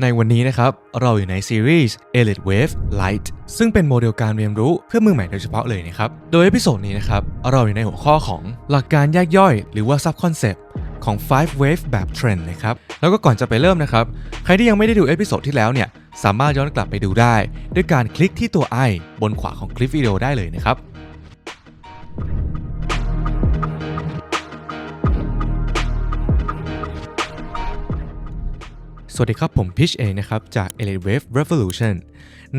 ในวันนี้นะครับ เราอยู่ในซีรีส์ Elite Wave Light ซึ่งเป็นโมเดลการเรียนรู้เพื่อมือใหม่โดยเฉพาะเลยนะครับ โดยเอพิโซดนี้นะครับ เราอยู่ในหัวข้อของหลักการแยกย่อย หรือว่า Sub Concept ของ 5 Wave แบบ Trend นะครับ แล้วก็ก่อนจะไปเริ่มนะครับ ใครที่ยังไม่ได้ดูเอพิโซดที่แล้วเนี่ย สามารถย้อนกลับไปดูได้ ด้วยการคลิกที่ตัว i บนขวาของคลิปวิดีโอได้เลยนะครับ สวัสดีครับ ผมพิชเองนะครับ จาก Elite Wave Revolution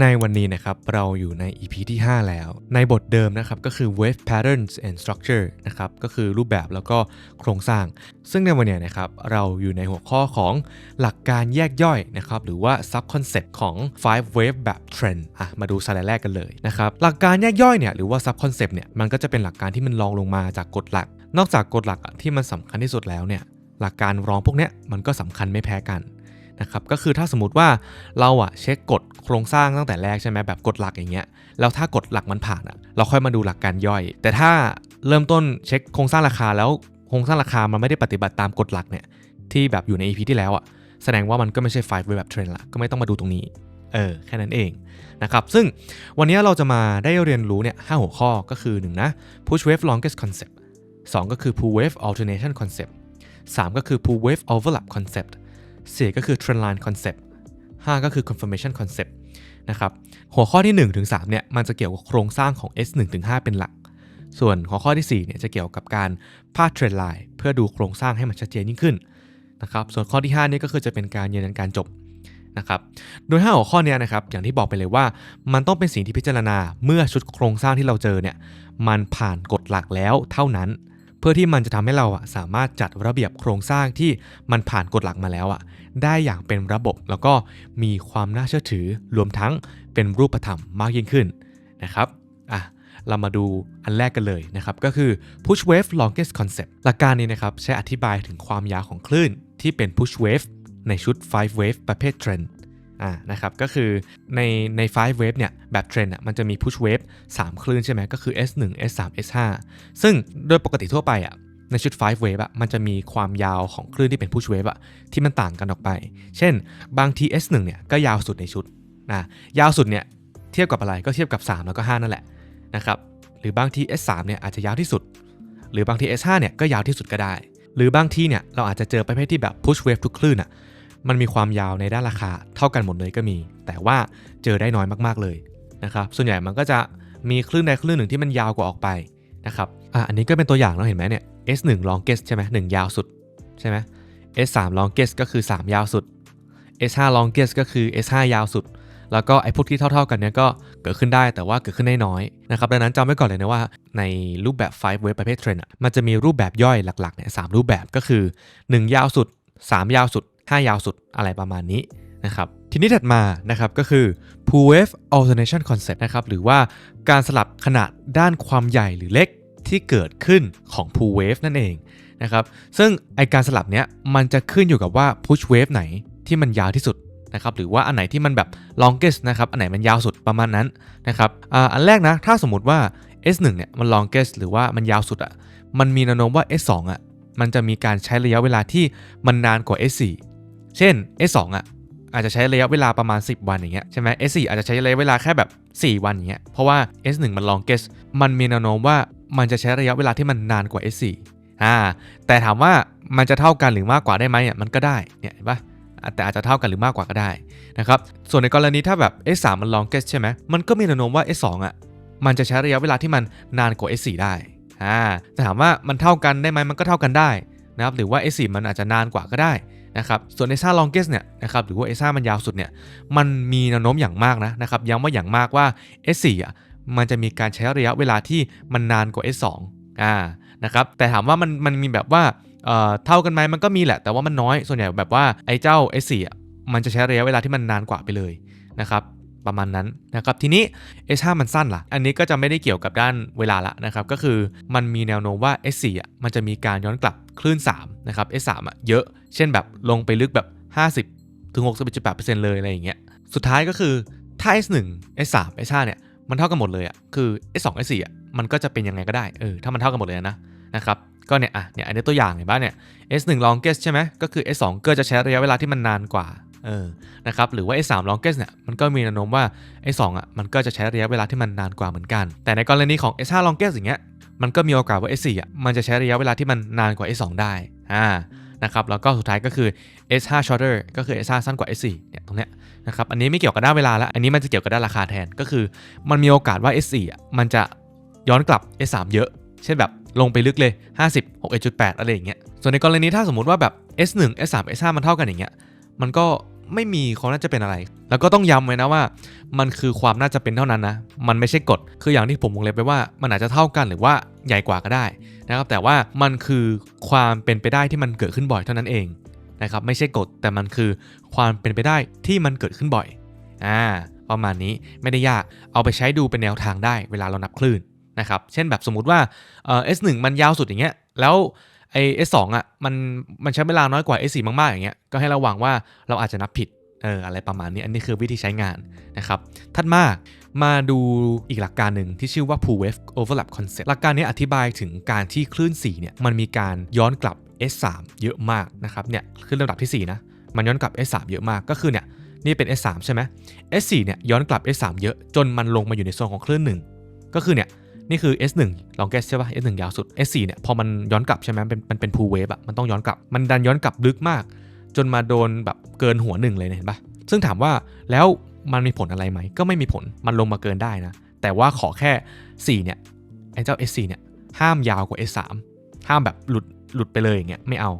ในวันนี้นะครับ เราอยู่ใน EP ที่ 5 แล้ว ในบทเดิมนะครับ ก็คือ Wave Patterns and Structure นะครับ ก็คือรูปแบบแล้วก็โครงสร้าง ซึ่งในวันนี้นะครับ เราอยู่ในหัวข้อของหลักการแยกย่อยนะครับ หรือว่า Sub Concept ของ5 Wave แบบ Trend อะมาดูสไลด์แรกกันเลยนะครับ หลักการแยกย่อยเนี่ยหรือว่า Sub Concept เนี่ยมันก็จะเป็นหลักการที่มันรองลงมาจากกฎหลัก นอกจากกฎหลักที่มันสำคัญที่สุดแล้วเนี่ยหลักการรองพวกเนี้ยมันก็สำคัญไม่แพ้กัน นะครับก็คือถ้าสมมติว่าเราอะเช็คกฎโครงสร้างตั้งแต่แรกใช่ไหมแบบกฎหลักอย่างเงี้ยแล้วถ้ากฎหลักมันผ่านอะเราค่อยมาดูหลักการย่อย แต่ถ้าเริ่มต้นเช็คโครงสร้างราคาแล้วโครงสร้างราคามันไม่ได้ปฏิบัติตามกฎหลักเนี่ยที่แบบอยู่ใน EP ที่แล้วอะแสดงว่ามันก็ไม่ใช่5 way แบบเทรนละก็ไม่ต้องมาดูตรงนี้เออแค่นั้นเองนะครับซึ่งวันนี้เราจะมาได้เรียนรู้เนี่ยห้าหัวข้อก็คือ1นะ push wave longest concept 2 ก็คือ pull wave alternation concept 3 ก็คือ pull wave overlap concept 4 ก็คือ trendline concept 5 ก็คือ confirmation concept นะครับหัวข้อที่1ถึง3เนี่ยมันจะเกี่ยวกับโครงสร้างของ S 1ถึง5เป็นหลัก ส่วนหัวข้อที่4เนี่ยจะเกี่ยวกับการพาด trend line เพื่อดูโครงสร้างให้มันชัดเจนยิ่งขึ้นนะครับส่วนข้อที่5นี่ก็คือจะเป็นการยืนยันการจบนะครับโดย 5 หัวข้อเนี้ยนะครับอย่างที่บอกไปเลยว่า มันต้องเป็นสิ่งที่พิจารณาเมื่อชุดโครงสร้างที่เราเจอเนี่ยมันผ่านกฎหลักแล้วเท่านั้น เพื่อที่มันจะทำให้เราอะสามารถจัดระเบียบโครงสร้างที่มันผ่านกฎหลักมาแล้วอะ ได้อย่างเป็นระบบ แล้วก็มีความน่าเชื่อถือรวมทั้งเป็นรูปธรรมมากยิ่งขึ้นนะครับอะเรามาดูอันแรกกันเลยนะครับ ก็คือ push wave longest concept หลักการนี้นะครับใช้อธิบายถึงความยาวของคลื่นที่เป็น push wave ในชุด 5 wave ประเภท trend อ่านะครับก็คือในใน 5 wave เนี่ยแบบเทรนอะมันจะมี push wave 3 คลื่นใช่ไหมก็คือ S1 S3 S5 ซึ่งโดยปกติทั่วไปอะ ในชุด 5 wave อะมันจะมีความยาวของคลื่นที่เป็น push wave อะที่มันต่างกันออกไป เช่น บางที S1 เนี่ยก็ยาวสุดในชุดนะยาวสุดเนี่ยเทียบกับอะไรก็เทียบกับ 3 แล้วก็ 5 นั่นแหละนะครับหรือบางที S3 เนี่ยอาจจะยาวที่สุด หรือบางที S5 เนี่ยก็ยาวที่สุดก็ได้ หรือบางทีเนี่ยเราอาจจะเจอประเภทที่แบบ push wave ทุกคลื่นอะมันมีความยาวในด้านราคาเท่ากันหมดเลยก็มี แต่ว่าเจอได้น้อยมากๆเลยนะครับส่วนใหญ่มันก็จะมีคลื่นใดคลื่นหนึ่งที่มันยาวกว่าออกไปนะครับอะอันนี้ก็เป็นตัวอย่างเราเห็นไหมเนี่ย S1 longest ใช่ไหม1ยาวสุดใช่ไหม S3 longest ก็คือ 3 ยาวสุด S5 longest ก็คือ S5 ยาวสุด แล้วก็ไอ้พวกที่เท่า ๆ กันเนี่ยก็เกิดขึ้นได้แต่ว่าเกิดขึ้นได้น้อยนะครับดังนั้นจำไว้ก่อนเลยนะว่าในรูปแบบ 5 wave ประเภทเทรนด์อะมันจะมีรูปแบบย่อยหลักๆเนี่ยสรูปแบบก็คือ 1 ยาวสุด 3 ยาวสุด 5 ยาวสุดอะไรประมาณนี้นะครับทีนี้ถัดมานะครับก็คือ pull wave alternation concept นะครับหรือว่าการสลับขนาดด้านความใหญ่หรือเล็ก ที่เกิดขึ้นของ pull wave นั่นเองนะครับซึ่งไอการสลับเนี้ยมันจะขึ้นอยู่กับว่า push wave ไหนที่มันยาวที่สุดนะครับหรือว่าอันไหนที่มันแบบ longest นะครับอันไหนมันยาวสุดประมาณนั้นนะครับอันแรกนะถ้าสมมติว่า S1 เนี่ยมัน longest หรือว่ามันยาวสุดอะ่ะมันมีแนวโน้มว่า S2 อะมันจะมีการใช้ระยะเวลาที่มันนานกว่า S4 เช่น S2 อะ อาจจะใช้ระยะเวลาประมาณ 10 วันอย่างเงี้ยใช่ไหม S4 อาจจะใช้ระยะเวลาแค่แบบ 4 วันอย่างเงี้ยเพราะว่า S1 มัน longest มันมีแนวโน้มว่ามันจะใช้ระยะเวลาที่มันนานกว่า S4 อ่าแต่ถามว่ามันจะเท่ากันหรือมากกว่าได้ไหมอะมันก็ได้เนี่ยเห็นปะแต่อาจจะเท่ากันหรือมากกว่าก็ได้นะครับส่วนในกรณีถ้าแบบ S3 มัน longest ใช่ไหมมันก็มีแนวโน้มว่า S2 อะมันจะใช้ระยะเวลาที่มันนานกว่า S4 ได้อ่าแต่ถามว่ามันเท่ากันได้ไหมมันก็เท่ากันได้นะครับหรือว่า S4 มันอาจจะนานกว่าก็ได้ นะครับส่วนไอซ่าลองเกสเนี่ยนะครับหรือว่าไอซ่ามันยาวสุดเนี่ยมันมีแนวโน้มอย่างมากนะนะครับย้ำว่าอย่างมากว่า S4 อะมันจะมีการใช้ระยะเวลาที่มันนานกว่า S2 อ่านะครับแต่ถามว่ามันมันมีแบบว่าเอ่อเท่ากันไหมมันก็มีแหละ แต่ว่ามันน้อยส่วนใหญ่แบบว่าไอ้เจ้า S4 อะมันจะใช้ระยะเวลาที่มันนานกว่าไปเลยนะครับ ประมาณนั้นนะครับทีนี้ S5 มันสั้นล่ะ อันนี้ก็จะไม่ได้เกี่ยวกับด้านเวลาละนะครับก็คือมันมีแนวโน้มว่า S4 อะมันจะมีการย้อนกลับคลื่น3นะครับ S3 อะเยอะ เช่นแบบลงไปลึกแบบ 50ถึง61.8%เลยอะไรอย่างเงี้ยสุดท้ายก็คือถ้า S1 S3 S5 เนี่ยมันเท่ากันหมดเลยอะคือ S2 S4 อะมันก็จะเป็นยังไงก็ได้เออถ้ามันเท่ากันหมดเลยนะนะครับก็เนี่ยอะเนี่ยอันนี้ตัวอย่างเห็นป่ะเนี่ย S1 longest ใช่ไหมก็คือ S2 ก็จะใช้ระยะเวลาที่มันนานกว่า เออนะครับหรือว่า S3 longest เนี่ยมันก็มีแนวโน้มว่า S2 อะมันก็จะใช้ระยะเวลาที่มันนานกว่าเหมือนกัน แต่ในกรณีของ S5 longest อย่างเงี้ยมันก็มีโอกาสว่า S4 อะมันจะใช้ระยะเวลาที่มันนานกว่า S2 ได้อ่านะครับแล้วก็สุดท้ายก็คือ S5 shorter ก็คือ S5 สั้นกว่า S4 เนี่ยตรงเนี้ยนะครับอันนี้ไม่เกี่ยวกับด้านเวลาแล้ว อันนี้มันจะเกี่ยวกับด้านราคาแทนก็คือ มันมีโอกาสว่า S4 อะมันจะย้อนกลับ S3 เยอะ เช่นแบบลงไปลึกเลย 50 61.8 อะไรอย่างเงี้ยส่วนในกรณีถ้าสมมติว่าแบบ S1 S3 S5 มันเท่ากันอย่างเงี้ยมันก็ ไม่มีควาน่าจะเป็นอะไร แล้วก็ต้องย้ำไว้นะว่า มันคือความน่าจะเป็นเท่านั้นนะ มันไม่ใช่กฎ คืออย่างที่ผมวงเล็บไปว่า มันอาจจะเท่ากันหรือว่าใหญ่กว่าก็ได้นะครับ แต่ว่ามันคือความเป็นไปได้ที่มันเกิดขึ้นบ่อยเท่านั้นเองนะครับ ไม่ใช่กฎ แต่มันคือความเป็นไปได้ที่มันเกิดขึ้นบ่อย อ่า ประมาณนี้ไม่ได้ยาก เอาไปใช้ดูเป็นแนวทางได้เวลาเรานับคลื่นนะครับ เช่นแบบสมมุติว่าเอ่อ S1 มันยาวสุดอย่างเงี้ย แล้ว ไอ้ S2 อะมันมันใช้เวลาน้อยกว่า S4 มาก ๆ อย่างเงี้ยก็ให้ระวังว่าเราอาจจะนับผิดเอออะไรประมาณนี้อันนี้คือวิธีใช้งานนะครับถัดมามาดูอีกหลักการหนึ่งที่ชื่อว่า pool wave overlap concept หลักการนี้อธิบายถึงการที่คลื่น4เนี่ยมันมีการย้อนกลับ S3 เยอะมากนะครับเนี่ยคลื่นระดับที่ 4 นะ มันย้อนกลับ S3 เยอะมากก็คือเนี่ยนี่เป็น S3 ใช่ไหม S4 เนี่ยย้อนกลับ S3 เยอะจนมันลงมาอยู่ในโซนของคลื่น1ก็คือเนี่ย นี่คือ S1 ลองแกสใช่ป่ะ S1 ยาวสุด S4 เนี่ยพอมันย้อนกลับใช่ไหมมันเป็นมันเป็น pool wave อะมันต้องย้อนกลับ มันดันย้อนกลับลึกมาก จนมาโดนแบบเกินหัวหนึ่งเลยเนี่ยเห็นปะซึ่งถามว่าแล้วมันมีผลอะไรไหม ก็ไม่มีผล มันลงมาเกินได้นะ แต่ว่าขอแค่ 4 เนี่ย ไอ้เจ้า S4 เนี่ย ห้ามยาวกว่า S3 ห้ามแบบหลุดหลุดไปเลยอย่างเงี้ย ไม่เอา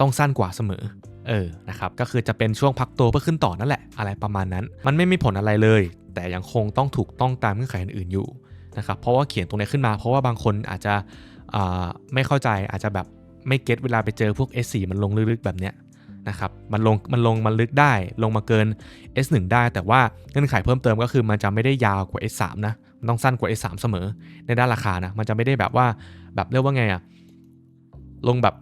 ต้องสั้นกว่าเสมอ เออ นะครับ ก็คือจะเป็นช่วงพักตัวเพื่อขึ้นต่อนั่นแหละ อะไรประมาณนั้น มันไม่มีผลอะไรเลย แต่ยังคงต้องถูกต้องตามเงื่อนไขอื่นๆอยู่ นะครับเพราะว่าเขียนตรงนี้ขึ้นมา เพราะว่าบางคนอาจจะไม่เข้าใจอาจจะแบบไม่เก็ตเวลาไปเจอพวก S4 มันลงลึกๆแบบเนี้ยนะครับมันลงมันลงมันลึกได้ลงมาเกิน S1 ได้ แต่ว่าเงื่อนไขเพิ่มเติมก็คือมันจะไม่ได้ยาวกว่า S3 นะมันต้องสั้นกว่า S3 เสมอในด้านราคานะมันจะไม่ได้แบบว่าแบบเรียกว่าไงอะลงแบบ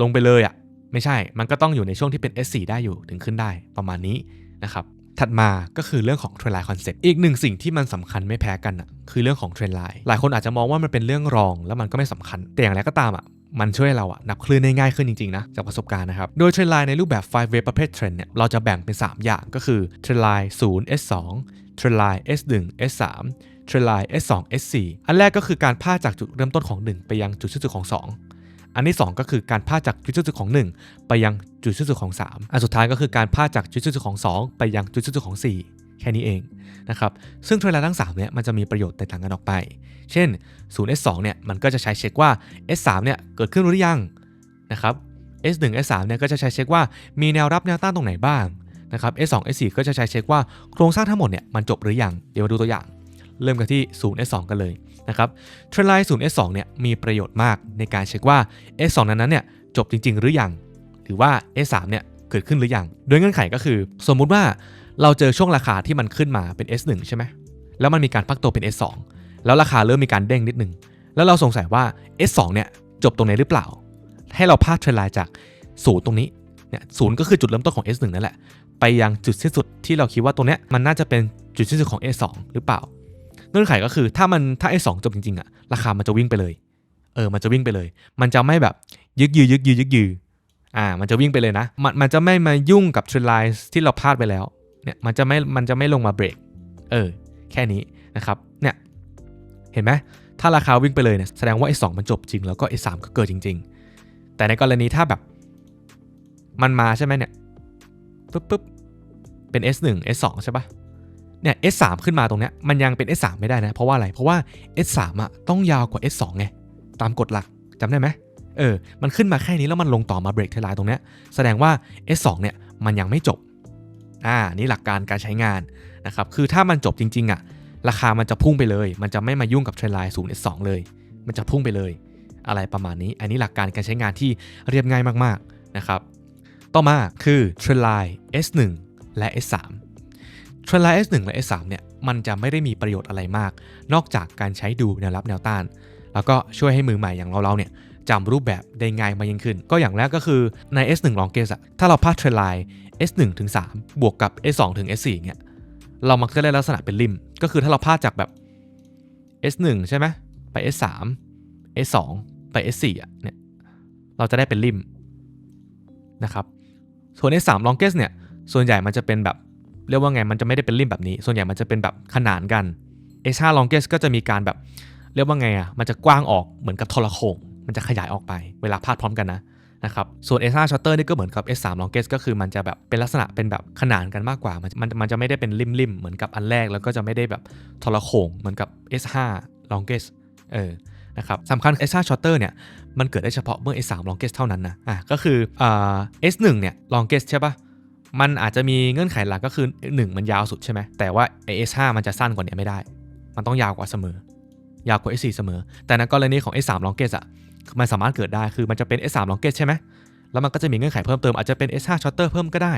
ลงไปเลยอะไม่ใช่ มันก็ต้องอยู่ในช่วงที่เป็น S4 ได้อยู่ถึงขึ้นได้ประมาณนี้นะครับ ถัดมาก็คือเรื่องของ Trend Line Concept อีกหนึ่งสิ่งที่มันสำคัญไม่แพ้กันอะคือเรื่องของ Trend Line หลายคนอาจจะมองว่ามันเป็นเรื่องรองแล้วมันก็ไม่สำคัญ แต่อย่างไรก็ตามอะมันช่วยเราอะนับคลื่นได้ง่ายขึ้นจริงๆนะจากประสบการณ์นะครับ โดยเทรนไลน์ในรูปแบบ5 wave ประเภทเทรนเนี่ยเราจะแบ่งเป็น 3 อย่างก็คือเทรนไลน์0 S2 เทรนไลน์ S1 S3 เทรนไลน์ S2 S4 อันแรกก็คือการพาจากจุดเริ่มต้นของ 1 ไปยังจุดสิ้นสุดของ 2 อันที่ 2 ก็คือการพาจากจุดสิ้นสุดของ 1 ไปยังจุดสิ้นสุดของ 3 อันสุดท้ายก็คือการพาจากจุดสิ้นสุดของ 2 ไปยังจุดสิ้นสุดของ 4 แค่นี้เองนะครับซึ่งเทรนไลน์ทั้ง3เนี่ยมันจะมีประโยชน์แตกต่างกันออกไป เช่น 0S2 เนี่ยมันก็จะใช้เช็คว่า S3 เนี่ยเกิดขึ้นหรือยังนะครับ S1 S3 เนี่ยก็จะใช้เช็คว่ามีแนวรับแนวต้านตรงไหนบ้างนะครับ S2 S4 ก็จะใช้เช็คว่าโครงสร้างทั้งหมดเนี่ยมันจบหรือยัง เดี๋ยวมาดูตัวอย่าง เริ่มกันที่ 0 S2 กันเลยนะครับเทรนไลน์ 0 S2 เนี่ยมีประโยชน์มากในการเช็คว่า S2 นั้นๆเนี่ยจบจริง ๆ หรือยัง หรือว่า S3 เนี่ยเกิดขึ้นหรือยัง โดยเงื่อนไขก็คือ สมมุติว่าเราเจอช่วงราคาที่มันขึ้นมาเป็น S1 ใช่ไหมแล้วมันมีการพักตัวเป็น S2 แล้วราคาเริ่มมีการเด้งนิดนึง แล้วเราสงสัยว่า S2 เนี่ยจบตรงไหนหรือเปล่า ให้เราพาดเทรนไลน์จากศูนย์ตรงนี้ เนี่ยศูนย์ก็คือจุดเริ่มต้นของ S1 นั่นแหละ ไปยังจุดสิ้นสุดที่เราคิดว่าตรงเนี้ยมันน่าจะเป็นจุดสิ้นสุดของ S2 หรือเปล่า เงื่อนไขก็คือถ้ามันถ้า S2 จบจริงๆอะราคามันจะวิ่งไปเลย เออ มันจะวิ่งไปเลย มันจะไม่แบบยึกยือยึกยือยึกยืออ่า มันจะวิ่งไปเลยนะ มันมันจะไม่มายุ่งกับเทรนไลน์ที่เราพลาดไปแล้ว เนี่ย มันจะไม่ มันจะไม่ลงมาเบรก เออ แค่นี้นะครับ เนี่ย เห็นไหมถ้าราคาวิ่งไปเลยเนี่ย แสดงว่า S2 มันจบจริง แล้วก็ S3 ก็เกิดจริง ๆ แต่ในกรณีถ้าแบบ มันมาใช่ไหมเนี่ยปุ๊บปุ๊บเป็น S1 S2 ใช่ปะ เนี่ย S3 ขึ้นมาตรงเนี้ยมันยังเป็น S3 ไม่ได้นะ เพราะว่าอะไร เพราะว่า S3 อะต้องยาวกว่า S2 ไง ตามกฎหลักจำได้ไหมเออ มันขึ้นมาแค่นี้แล้วมันลงต่อมาเบรกเทลายตรงเนี้ยแสดงว่า S2 เนี่ยมันยังไม่จบ อ่า นี่หลักการการใช้งานนะครับ คือถ้ามันจบจริงๆอะ ราคามันจะพุ่งไปเลย มันจะไม่มายุ่งกับเทรนไลน์0 S2 เลย มันจะพุ่งไปเลย อะไรประมาณนี้ อันนี้หลักการการใช้งานที่เรียบง่ายมากๆนะครับ ต่อมาคือเทรนไลน์ S1 และ S3 เทรนไลน์ S1 และ S3 เนี่ยมันจะไม่ได้มีประโยชน์อะไรมาก นอกจากการใช้ดูแนวรับแนวต้าน แล้วก็ช่วยให้มือใหม่อย่างเราๆเนี่ยจำรูปแบบได้ง่ายมากยิ่งขึ้น ก็อย่างแรกก็คือใน S1 ลองเกสอะถ้าเราพาดเทรนไลน์ S1 ถึง3บวกกับ S2 ถึง S4 เนี่ยเรามักจะได้ลักษณะเป็นริม ก็คือถ้าเราพาดจากแบบ S1 ใช่ไหมไป S3 S2 ไป S4 อะเนี่ยเราจะได้เป็นริมนะครับส่วน S3 longest เนี่ยส่วนใหญ่มันจะเป็นแบบ เรียกว่าไงมันจะไม่ได้เป็นริมแบบนี้ ส่วนใหญ่มันจะเป็นแบบขนานกัน S5 longest ก็จะมีการแบบ เรียกว่าไงอะมันจะกว้างออกเหมือนกับทรโขงมันจะขยายออกไปเวลาพาดพร้อมกันนะนะครับส่วน S5 shutter นี่ก็เหมือนกับ S3 longest ก็คือมันจะแบบเป็นลักษณะเป็นแบบขนานกันมากกว่า มันมันมันจะไม่ได้เป็นริมๆเหมือนกับอันแรก แล้วก็จะไม่ได้แบบทรโขงเหมือนกับ S5 longest เออนะครับสำคัญ S5 shutter เนี่ยมันเกิดได้เฉพาะเมื่อ S3 longest เท่านั้นนะอะก็คืออ่า S1 เนี่ย longest ใช่ปะ มันอาจจะมีเงื่อนไขหลักก็คือ 1 มันยาวสุดใช่ไหมแต่ว่า S5 มันจะสั้นกว่านี้ไม่ได้ มันต้องยาวกว่าเสมอ ยาวกว่า S4 เสมอ แต่ในกรณีของ S3 longest อะมันสามารถเกิดได้คือมันจะเป็น S3 longest ใช่ไหมแล้วมันก็จะมีเงื่อนไขเพิ่มเติมอาจจะเป็น S5 shorter เพิ่มก็ได้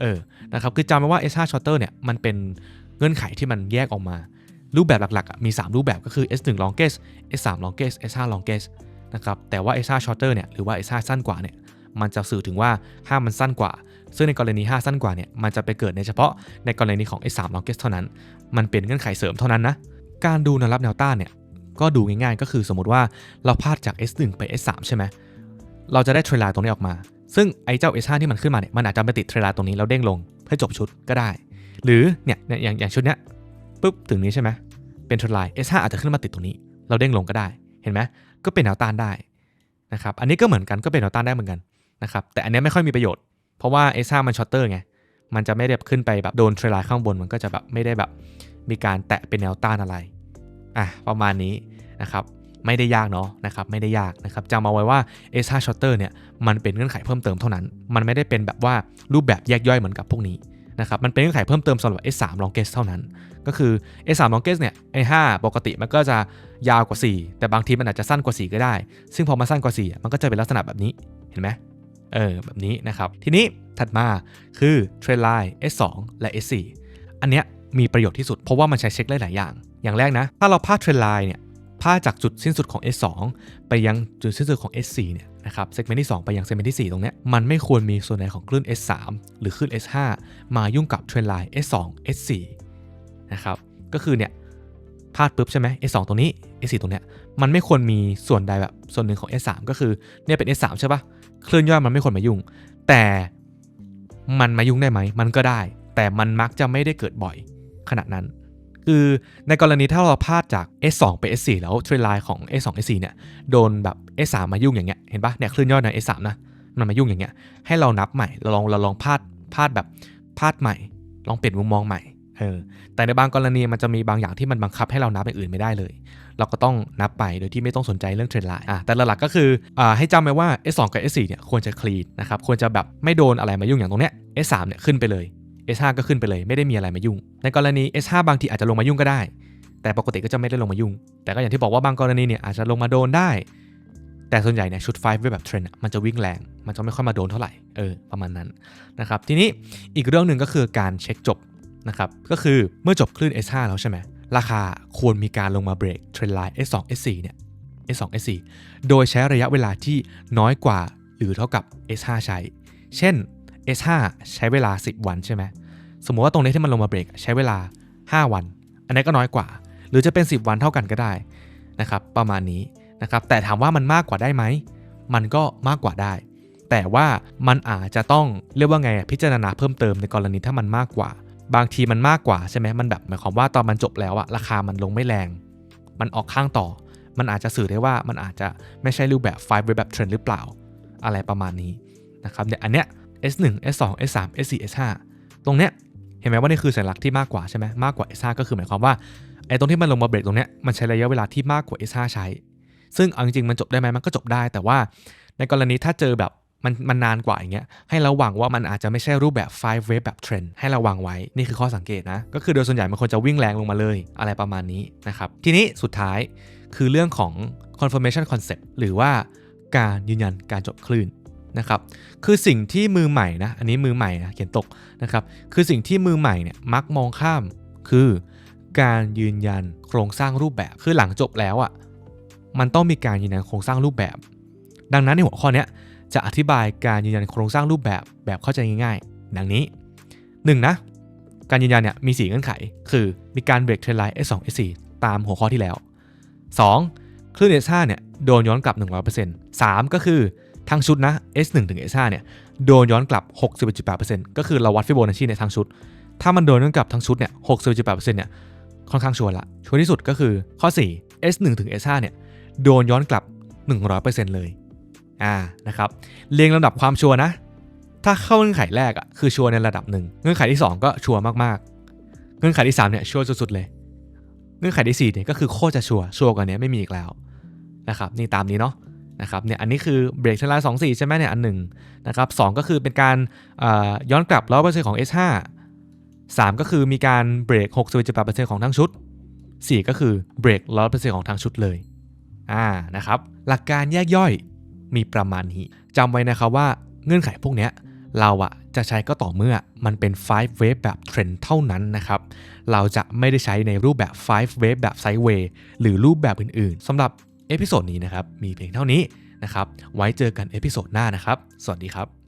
เออนะครับคือจำไว้ว่า S5 shorter เนี่ยมันเป็นเงื่อนไขที่มันแยกออกมา รูปแบบหลักๆมี 3 รูปแบบก็คือ S1 longest S3 longest S5 longest นะครับแต่ว่า S5 shorter เนี่ยหรือว่า S5 สั้นกว่าเนี่ยมันจะสื่อถึงว่า5มันสั้นกว่า ซึ่งในกรณี 5 สั้นกว่าเนี่ยมันจะไปเกิดในเฉพาะในกรณีของ S3 longest เท่านั้น มันเป็นเงื่อนไขเสริมเท่านั้นนะการดูแนวรับแนวต้านเนี่ยก็ดูง่ายๆ ก็คือสมมติว่าเราพลาดจาก S1 ไป S3 ใช่ไหมเราจะได้เทรลไลน์ตรงนี้ออกมา ซึ่งไอ้เจ้า S5 ที่มันขึ้นมาเนี่ยมันอาจจะไปติดเทรลไลน์ตรงนี้แล้วเด้งลงเพื่อจบชุดก็ได้ หรือเนี่ยอย่างอย่างชุดเนี้ยปุ๊บถึงนี้ใช่ไหมเป็นเทรลไลน์ S5 อาจจะขึ้นมาติดตรงนี้ เราเด้งลงก็ได้เห็นไหมก็เป็นแนวต้านได้นะครับอันนี้ก็เหมือนกันก็เป็นแนวต้านได้เหมือนกันนะครับแต่อันนี้ไม่ค่อยมีประโยชน์ เพราะว่า S5 มันช็อตเตอร์ไง มันจะไม่ได้ขึ้นไปแบบโดนเทรลไลน์ข้างบนมันก็จะแบบไม่ได้แบบมีการแตะเป็นแนวต้านอะไร อะประมาณนี้นะครับไม่ได้ยากเนาะนะครับไม่ได้ยากนะครับจำเอาไว้ว่า S5 Shutter เนี่ยมันเป็นเงื่อนไขเพิ่มเติมเท่านั้น มันไม่ได้เป็นแบบว่ารูปแบบแยกย่อยเหมือนกับพวกนี้นะครับมันเป็นเงื่อนไขเพิ่มเติมสำหรับ S3 Longest เท่านั้น ก็คือ S3 Longest เนี่ย I5 ปกติมันก็จะยาวกว่า 4 แต่บางทีมันอาจจะสั้นกว่า 4 ก็ได้ ซึ่งพอมาสั้นกว่า 4 มันก็จะเป็นลักษณะแบบนี้เห็นไหม เออแบบนี้นะครับ ทีนี้ถัดมาคือ Trend Line S2 และ S4 อันเนี้ยมีประโยชน์ที่สุดเพราะว่ามันใช้เช็คได้หลายอย่าง อย่างแรกนะ ถ้าเราพาด Trend Line เนี่ยพาดจากจุดสิ้นสุดของ S2 ไปยังจุดสิ้นสุดของ S4 เนี่ยนะครับเซกเมนต์ที่ 2 ไปยังเซกเมนต์ที่ 4 ตรงเนี้ยมันไม่ควรมีส่วนไหนของคลื่น S3 หรือคลื่น S5 มายุ่งกับเทรนไลน์ S2 S4 นะครับก็คือเนี่ยพาดปุ๊บใช่ไหม S2 ตรงนี้ S4 ตรงเนี้ยมันไม่ควรมีส่วนใดแบบส่วนหนึ่งของ S3 ก็คือเนี่ยเป็น S3 ใช่ปะ คลื่อนย่อยมันไม่ควรมายุ่ง แต่มันมายุ่งได้ไหม มันก็ได้ แต่มันมักจะไม่ได้เกิดบ่อยขนาดนั้น คือในกรณีถ้าเราพลาดจาก S2 ไป S4 แล้วเทรนไลน์ของ S2 S4 เนี่ยโดนแบบ S3 มายุ่งอย่างเงี้ยเห็นปะเนี่ยคลื่นย่อยใน S3 นะมันมายุ่งอย่างเงี้ยให้เรานับใหม่เราลองเราลองพลาดพลาดแบบพลาดใหม่ ลองเปลี่ยนมุมมองใหม่เออแต่ในบางกรณีมันจะมีบางอย่างที่มันบังคับให้เรานับอย่างอื่นไม่ได้เลย เราก็ต้องนับไปโดยที่ไม่ต้องสนใจเรื่องเทรนไลน์อะแต่หลักๆก็คืออ่าให้จำไว้ว่า S2 กับ S4 เนี่ยควรจะคลีนนะครับควรจะแบบไม่โดนอะไรมายุ่งอย่างตรงเนี้ย S3 เนี่ยขึ้นไปเลย S5 ก็ขึ้นไปเลยไม่ได้มีอะไรมายุ่ง ในกรณี S5 บางทีอาจจะลงมายุ่งก็ได้ แต่ปกติก็จะไม่ได้ลงมายุ่ง แต่ก็อย่างที่บอกว่าบางกรณีเนี่ยอาจจะลงมาโดนได้ แต่ส่วนใหญ่เนี่ยชุดไฟไว้แบบเทรนด์มันจะวิ่งแรง มันจะไม่ค่อยมาโดนเท่าไหร่เออประมาณนั้นนะครับทีนี้อีกเรื่องหนึ่งก็คือการเช็คจบนะครับก็คือเมื่อจบคลื่น S5 แล้วใช่ไหม ราคาควรมีการลงมาเบรกเทรนไลน์ S2 S4 เนี่ย S2 S4 โดยใช้ระยะเวลาที่น้อยกว่าหรือเท่ากับ S5 ใช้ เช่น S5 ใช้เวลา 10 วันใช่ไหมสมมติว่าตรงนี้ที่มันลงมาเบรกใช้เวลา 5 วัน อันนี้ก็น้อยกว่า หรือจะเป็น 10 วันเท่ากันก็ได้นะครับประมาณนี้นะครับแต่ถามว่ามันมากกว่าได้ไหม มันก็มากกว่าได้ แต่ว่ามันอาจจะต้องเรียกว่าไงพิจารณาเพิ่มเติมในกรณีถ้ามันมากกว่า บางทีมันมากกว่าใช่ไหมมันแบบหมายความว่าตอนมันจบแล้วอะราคามันลงไม่แรง มันออกข้างต่อ มันอาจจะสื่อได้ว่ามันอาจจะไม่ใช่รูปแบบ5 way แบบเทรนหรือเปล่า อะไรประมาณนี้นะครับเนี่ยอันเนี้ย S1 S2 S3 S4 S5 ตรงเนี้ยเห็นไหมว่านี่คือสัญลักษณ์ที่มากกว่าใช่ไหมมากกว่า S5 ก็คือหมายความว่าไอ้ตรงที่มันลงมาเบรกตรงเนี้ยมันใช้ระยะเวลาที่มากกว่า S5 ใช้ ซึ่งเอาจริงๆมันจบได้ไหมมันก็จบได้ แต่ว่าในกรณีถ้าเจอแบบ มันมันนานกว่าอย่างเงี้ยให้ระวังว่ามันอาจจะไม่ใช่รูปแบบ5 wave แบบเทรนให้ระวังไว้นี่คือข้อสังเกตนะ ก็คือโดยส่วนใหญ่มันควรจะวิ่งแรงลงมาเลยอะไรประมาณนี้นะครับทีนี้สุดท้ายคือเรื่องของ confirmation concept หรือว่าการยืนยันการจบคลื่นนะครับคือสิ่งที่มือใหม่นะอันนี้มือใหม่นะเขียนตกนะครับคือสิ่งที่มือใหม่เนี่ยมักมองข้ามคือการยืนยันโครงสร้างรูปแบบคือหลังจบแล้วอะ่ะมันต้องมีการยืนยันโครงสร้างรูปแบบ ดังนั้นในหัวข้อนี้ จะอธิบายการยืนยันโครงสร้างรูปแบบแบบเข้าใจง่ายๆ ดังนี้ 1. นะการยืนยันเนี่ยมี 4 เงื่อนไข คือมีการเบรกเทรนไลน์ S2 S4 ตามหัวข้อที่แล้ว 2. คลื่น S5 เนี่ยโดนย้อนกลับ 100% 3. ก็คือทั้งชุดนะ S1 ถึง S5 เนี่ยโดนย้อนกลับ 61.8%ก็คือเราวัดฟิโบนัชชีในทั้งชุด ถ้ามันโดนย้อนกลับทั้งชุดเนี่ย61.8%เนี่ยค่อนข้างชัวร์ละชัวร์ที่สุดก็คือข้อ 4 S1 ถึง S5 เนี่ยโดนย้อนกลับ 100%เลย อ่านะครับเรียงลำดับความชัวร์นะ ถ้าเข้าเงื่อนไขแรกอะคือชัวร์ในระดับหนึ่งเงื่อนไขที่ 2 ก็ชัวร์มากๆ เงื่อนไขที่3เนี่ยชัวร์สุดๆเลย เงื่อนไขที่4เนี่ยก็คือโคตรจะชัวร์ชัวร์กว่านี้ไม่มีอีกแล้วนะครับนี่ตามนี้เนาะนะครับเนี่ยอันนี้คือเบรกชะลา2 4ใช่ไหมเนี่ยอันหนึ่งนะครับสก็คือเป็นการย้อนกลับ100%ของ S5 3 ก็คือมีการเบรก61.8%ของทั้งชุด 4 ก็คือเบรก100%ของทั้งชุดเลยอ่านะครับหลักการแยกย่อย มีประมาณนี้จำไว้นะครับว่าเงื่อนไขพวกนี้เราอะจะใช้ก็ต่อเมื่อมันเป็น 5 wave แบบเทรนเท่านั้นนะครับ เราจะไม่ได้ใช้ในรูปแบบ 5 wave แบบไซด์เวย์หรือรูปแบบอื่นๆสำหรับเอพิโซดนี้นะครับ มีเพียงเท่านี้นะครับ ไว้เจอกันเอพิโซดหน้านะครับ สวัสดีครับ